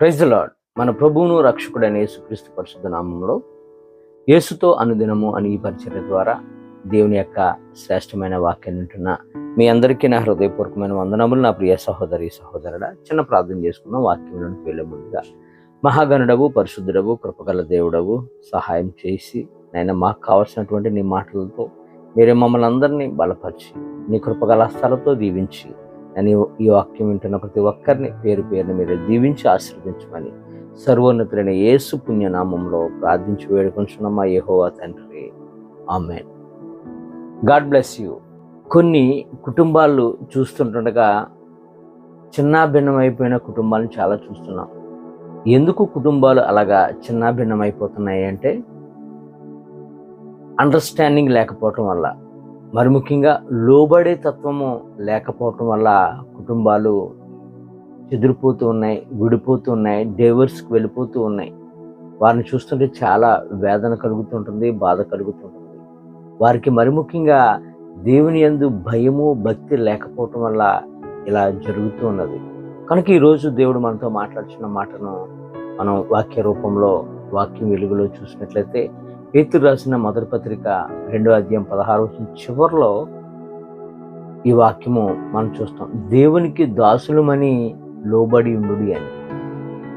Praise lord మన ప్రభువును రక్షకుడైన యేసుక్రీస్తు పరిశుద్ధ నామంలో యేసుతో అనుదినము అని ఈ పరిచర్య ద్వారా దేవుని యొక్క శ్రేష్టమైన వాక్యాన్ని వింటున్న మీ అందరికీ నా హృదయపూర్వకమైన వందనములు. నా ప్రియ సహోదరి సహోదరుడా చిన్న ప్రార్థన చేసుకున్న వాక్యంలోనికి వెళ్ళే ముందుగా మహాగణుడవు పరిశుద్ధుడవు కృపగల దేవుడవు సహాయం చేసి నాయన మాకు కావాల్సినటువంటి నీ మాటలతో మీరే మమ్మల్ని అందరినీ బలపరిచి నీ కృపగల హస్తాలతో దీవించి అని ఈ వాక్యం వింటున్న ప్రతి ఒక్కరిని పేరు పేరుని మీరు దీవించి ఆశీర్వదించమని సర్వోన్నతులైన యేసు పుణ్యనామంలో ప్రార్థించి వేడుకొంచున్నామా యహోవా తండ్రి. ఆమె గాడ్ బ్లెస్ యూ. కొన్ని కుటుంబాలు చూస్తుంటుండగా చిన్నాభిన్నమైపోయిన కుటుంబాలను చాలా చూస్తున్నాం. ఎందుకు కుటుంబాలు అలాగా చిన్నాభిన్నమైపోతున్నాయి అంటే అండర్స్టాండింగ్ లేకపోవటం వల్ల. మరి ముఖ్యంగా లోబడే తత్వము లేకపోవటం వల్ల కుటుంబాలు చెదిరిపోతూ ఉన్నాయి విడిపోతూ ఉన్నాయి డైవర్స్కి వెళ్ళిపోతూ ఉన్నాయి. వారిని చూస్తుంటే చాలా వేదన కలుగుతుంటుంది బాధ కలుగుతుంటుంది. వారికి మరి ముఖ్యంగా దేవుని యందు భయము భక్తి లేకపోవటం వల్ల ఇలా జరుగుతూ ఉన్నది. కనుక ఈరోజు దేవుడు మనతో మాట్లాడుతున్న మాటను మనం వాక్య రూపంలో వాక్యం వెలుగులో చూసినట్లయితే పేతురు రాసిన మొదటి పత్రిక రెండో అధ్యాయం పదహారు వచ్చిన చివరిలో ఈ వాక్యము మనం చూస్తాం. దేవునికి దాసులమని లోబడి ఉండు అని.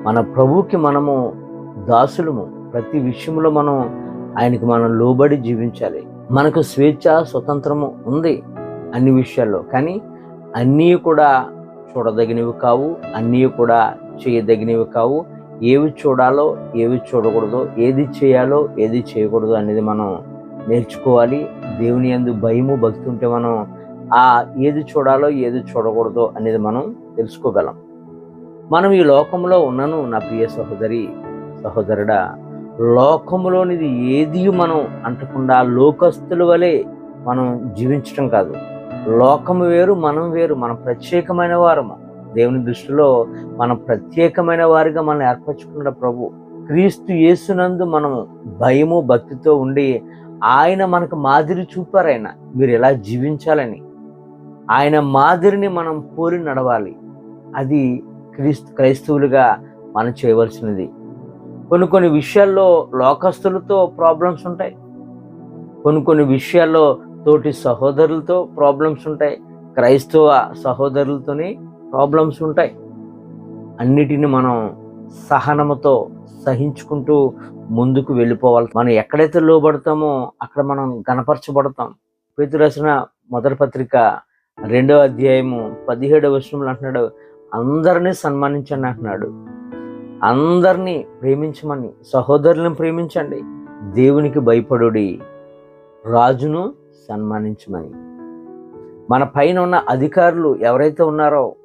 మన ప్రభువుకి మనము దాసులము. ప్రతి విషయంలో మనం ఆయనకి మనం లోబడి జీవించాలి. మనకు స్వేచ్ఛ స్వతంత్రము ఉంది అన్ని విషయాల్లో. కానీ అన్నీ కూడా చూడదగినవి కావు అన్నీ కూడా చేయదగినవి కావు. ఏవి చూడాలో ఏవి చూడకూడదో ఏది చేయాలో ఏది చేయకూడదు అనేది మనం నేర్చుకోవాలి. దేవుని ఎందు భయము భక్తి ఉంటే మనం ఆ ఏది చూడాలో ఏది చూడకూడదో అనేది మనం తెలుసుకోగలం. మనం ఈ లోకంలో ఉన్నను నా ప్రియ సహోదరి సహోదరుడా లోకంలోనిది ఏది మనం అంటకుండా లోకస్తుల వలె మనం జీవించటం కాదు. లోకము వేరు మనం వేరు మనం ప్రత్యేకమైన వారము. దేవుని దృష్టిలో మనం ప్రత్యేకమైన వారిగా మనం ఏర్పరచుకున్న ప్రభు. క్రీస్తు యేసునందు మనం భయము భక్తితో ఉండి ఆయన మనకు మాదిరి చూపారు ఆయన మీరు ఎలా జీవించాలని? ఆయన మాదిరిని మనం పోరి నడవాలి. అది క్రీస్తు క్రైస్తవులుగా మనం చేయవలసినది. కొన్ని కొన్ని విషయాల్లో లోకస్తులతో ప్రాబ్లమ్స్ ఉంటాయి. కొన్ని కొన్ని విషయాల్లో తోటి సహోదరులతో ప్రాబ్లమ్స్ ఉంటాయి. క్రైస్తవ సహోదరులతోని ప్రాబ్లమ్స్ ఉంటాయి. అన్నిటిని మనం సహనముతో సహించుకుంటూ ముందుకు వెళ్ళిపోవాలి. మనం ఎక్కడైతే లోబడతామో అక్కడ మనం గణపరచబడతాం. పేతు రాసిన మొదటి పత్రిక రెండవ అధ్యాయము పదిహేడవ విషయంలో అంటున్నాడు అందరినీ సన్మానించండి అంటున్నాడు. అందరినీ ప్రేమించమని సహోదరులను ప్రేమించండి. దేవునికి భయపడుడి రాజును సన్మానించమని. మన పైన ఉన్న అధికారులు ఎవరైతే ఉన్నారో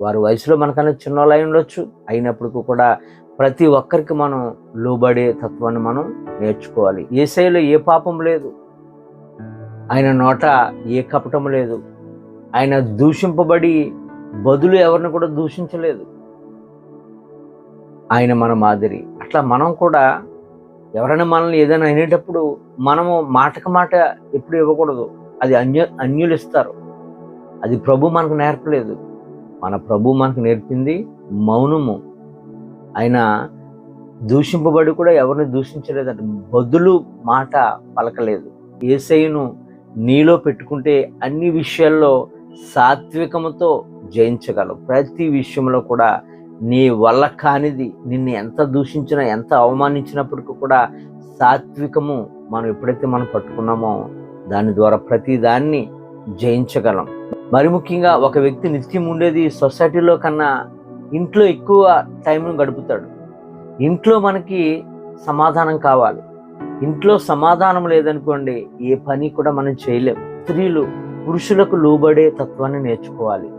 వారి వయసులో మనకన్నా చిన్నోళ్ళు అయి ఉండొచ్చు. అయినప్పటికీ కూడా ప్రతి ఒక్కరికి మనం లోబడే తత్వాన్ని మనం నేర్చుకోవాలి. ఏసైలో ఏ పాపం లేదు. ఆయన నోట ఏ కపటం లేదు. ఆయన దూషింపబడి బదులు ఎవరిని కూడా దూషించలేదు. ఆయన మన మాదిరి. అట్లా మనం కూడా ఎవరైనా మనల్ని ఏదైనా అనేటప్పుడు మనము మాటకు మాట ఎప్పుడు ఇవ్వకూడదు. అది అన్యు అన్యులు ఇస్తారు. అది ప్రభు మనకు నేర్పలేదు. మన ప్రభు మనకు నేర్పింది మౌనము. ఆయన దూషింపబడి కూడా ఎవరిని దూషించలేదంట. బదులు మాట పలకలేదు. ఏసైను నీలో పెట్టుకుంటే అన్ని విషయాల్లో సాత్వికముతో జయించగలవు. ప్రతి విషయంలో కూడా నీ వల్ల కానిది నిన్ను ఎంత దూషించినా ఎంత అవమానించినప్పటికీ కూడా సాత్వికము మనం ఎప్పుడైతే మనం పట్టుకున్నామో దాని ద్వారా ప్రతి దాన్ని జయించగలం. మరి ముఖ్యంగా ఒక వ్యక్తి నిత్యం ఉండేది సొసైటీలో కన్నా ఇంట్లో ఎక్కువ టైంను గడుపుతాడు. ఇంట్లో మనకి సమాధానం కావాలి. ఇంట్లో సమాధానం లేదనుకోండి ఏ పని కూడా మనం చేయలేము స్త్రీలు పురుషులకు లోబడే తత్వాన్ని నేర్చుకోవాలి.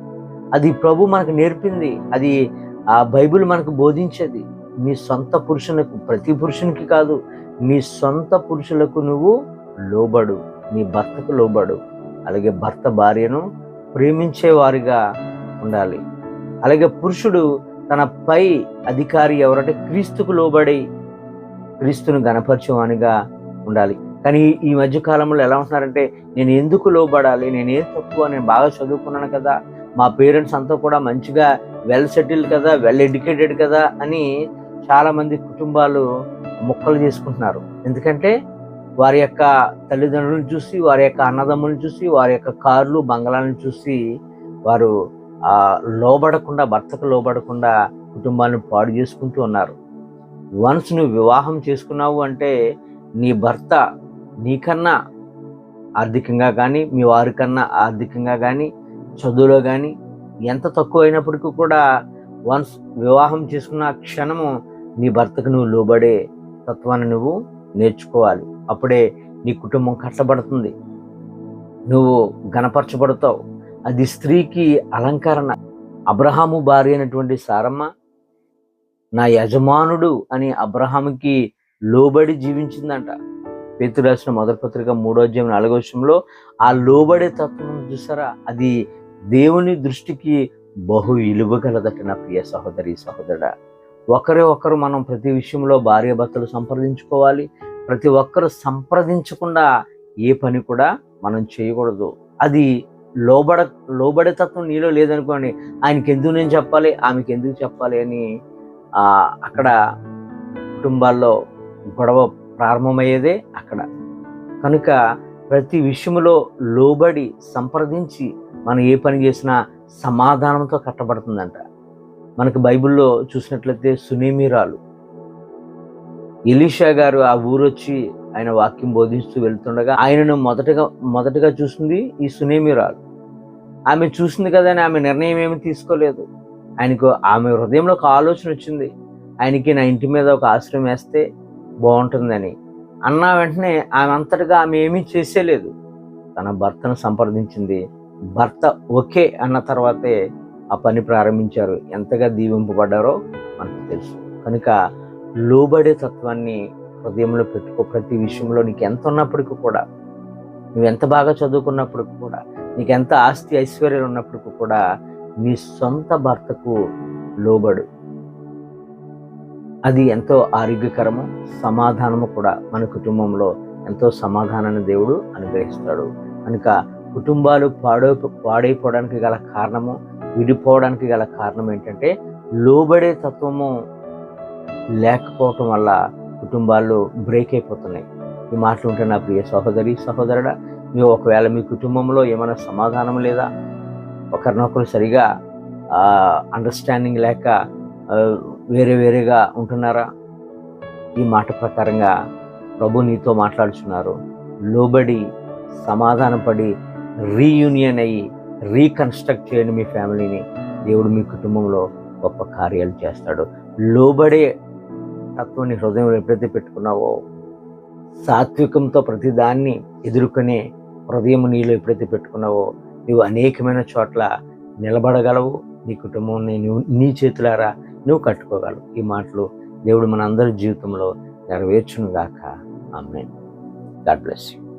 అది ప్రభు మనకు నేర్పింది. అది ఆ బైబిల్ మనకు బోధించేది. నీ సొంత పురుషులకు ప్రతి పురుషునికి కాదు నీ సొంత పురుషులకు నువ్వు లోబడు. నీ భర్తకు లోబడు. అలాగే భర్త భార్యను ప్రేమించేవారిగా ఉండాలి. అలాగే పురుషుడు తన పై అధికారి ఎవరంటే క్రీస్తుకు లోబడి క్రీస్తును గణపరచేవానిగా ఉండాలి. కానీ ఈ మధ్య కాలంలో ఎలా ఉంటున్నారంటే నేను ఎందుకు లోబడాలి? నేను ఏం తక్కువ నేను బాగా చదువుకున్నాను కదా. మా పేరెంట్స్ అంతా కూడా మంచిగా వెల్ సెటిల్డ్ కదా వెల్ ఎడ్యుకేటెడ్ కదా అని చాలామంది కుటుంబాలు మొక్కలు చేసుకుంటున్నారు. ఎందుకంటే వారి యొక్క తల్లిదండ్రులను చూసి వారి యొక్క అన్నదమ్ములను చూసి వారి యొక్క కార్లు బంగళాలను చూసి వారు లోబడకుండా భర్తకు లోబడకుండా కుటుంబాన్ని పాడు చేసుకుంటూ ఉన్నారు. వన్స్ నువ్వు వివాహం చేసుకున్నావు అంటే నీ భర్త నీకన్నా ఆర్థికంగా కానీ మీ వారికన్నా ఆర్థికంగా కానీ చదువులో కానీ ఎంత తక్కువ అయినప్పటికీ కూడా వన్స్ వివాహం చేసుకున్న క్షణము నీ భర్తకు నువ్వు లోబడే తత్వాన్ని నువ్వు నేర్చుకోవాలి. అప్పుడే నీ కుటుంబం కట్టబడుతుంది నువ్వు గణపరచబడతావు అది స్త్రీకి అలంకరణ. అబ్రహాము భార్య అయినటువంటి సారమ్మ నా యజమానుడు అని అబ్రహాముకి లోబడి జీవించిందంట. పేతు రాసిన మొదటి పత్రిక మూడో అధ్యాయం నాలుగో విషయంలో ఆ లోబడే తత్వం చూసారా? అది దేవుని దృష్టికి బహు విలువ గలదట నా ప్రియ సహోదరి సహోదరుడా. ఒకరే ఒకరు మనం ప్రతి విషయంలో భార్య భర్తలు సంప్రదించుకోవాలి. ప్రతి ఒక్కరు సంప్రదించకుండా ఏ పని కూడా మనం చేయకూడదు. అది లోబడ లోబడి తత్వం నీలో లేదనుకోండి ఆయనకి ఎందుకు నేను చెప్పాలి ఆమెకి ఎందుకు చెప్పాలి అని అక్కడ కుటుంబాల్లో గొడవ ప్రారంభమయ్యేదే అక్కడ. కనుక ప్రతి విషయంలో లోబడి సంప్రదించి మనం ఏ పని చేసినా సమాధానంతో కట్టబడుతుందంట. మనకు బైబిల్లో చూసినట్లయితే సునేమిరాలు ఎలీషా గారు ఆ ఊరొచ్చి ఆయన వాక్యం బోధిస్తూ వెళ్తుండగా ఆయనను మొదటగా మొదటగా చూసింది ఈ సునేమిరాలు. ఆమె చూసింది కదా అని ఆమె నిర్ణయం ఏమి తీసుకోలేదు. ఆయనకు ఆమె హృదయంలో ఒక ఆలోచన వచ్చింది. ఆయనకి నా ఇంటి మీద ఒక ఆశ్రయం వేస్తే బాగుంటుందని. అన్న వెంటనే ఆమె అంతటగా ఆమె ఏమీ చేసేలేదు. తన భర్తను సంప్రదించింది. భర్త ఓకే అన్న తర్వాతే ఆ పని ప్రారంభించారు. ఎంతగా దీవింపబడ్డారో మనకు తెలుసు. కనుక లోబడే తత్వాన్ని హృదయంలో పెట్టుకో. ప్రతి విషయంలో నీకు ఎంత ఉన్నప్పటికీ కూడా నువ్వు ఎంత బాగా చదువుకున్నప్పటికి కూడా నీకు ఎంత ఆస్తి ఐశ్వర్యాలు ఉన్నప్పటికీ కూడా నీ సొంత భర్తకు లోబడు. అది ఎంతో ఆరోగ్యకరము సమాధానము కూడా మన కుటుంబంలో ఎంతో సమాధానాన్ని దేవుడు అనుగ్రహిస్తాడు. కనుక కుటుంబాలు పాడై పాడైపోవడానికి గల కారణము విడిపోవడానికి గల కారణం ఏంటంటే లోబడే తత్వము లేకపోవటం వల్ల కుటుంబాలు బ్రేక్ అయిపోతున్నాయి. ఈ మాటలు ఉంటే నా ప్రియ సహోదరి సహోదరుడా మీ ఒకవేళ మీ కుటుంబంలో ఏమైనా సమాధానం లేదా? ఒకరినొకరు సరిగా అండర్స్టాండింగ్ లేక వేరే వేరేగా ఉంటున్నారా? ఈ మాట ప్రకారంగా ప్రభు నీతో మాట్లాడుచున్నారు. లోబడి సమాధానపడి రీయూనియన్ అయ్యి రీకన్స్ట్రక్ట్ చేయండి మీ ఫ్యామిలీని దేవుడు మీ కుటుంబంలో గొప్ప కార్యాలు చేస్తాడు. లోబడే తత్వాన్ని హృదయంలో ఎప్పుడైతే పెట్టుకున్నావో సాత్వికంతో ప్రతిదాన్ని ఎదుర్కొనే హృదయం నీలో ఎప్పుడైతే పెట్టుకున్నావో నువ్వు అనేకమైన చోట్ల నిలబడగలవు. నీ కుటుంబం నువ్వు నీ చేతులారా నువ్వు కట్టుకోగలవు. ఈ మాటలు దేవుడు మన అందరి జీవితంలో నెరవేర్చును గాక ఆమె గాడ్ బ్లెస్ యూ.